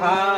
Ah.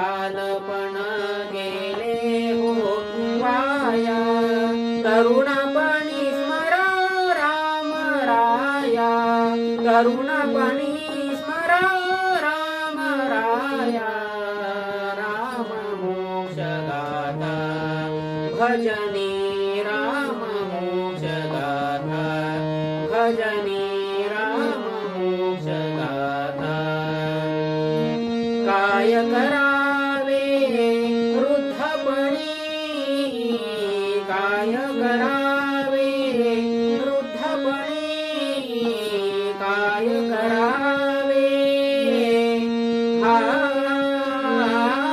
बालपण गेले हो माया तरुणपणी स्मरा राम राया तरुणपणी स्मरा राम राया राम मोक्ष गाथा भजनी राम मोक्ष गाथा भजनी राम मोक्ष काय करावे ah. ah, ah, ah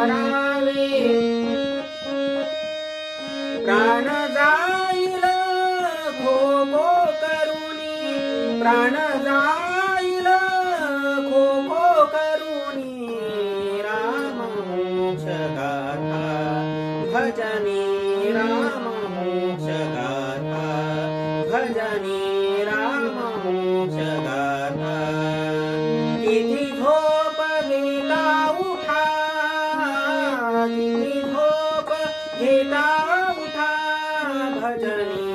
करावे प्राण जाईल खो खो करुणी. प्राण जाईल खो खो करुणी. राम मोक्ष गाथा भजनी राम मोक्ष गाथा भजनी राम मोक्ष गाथा गीता उठा भजनी।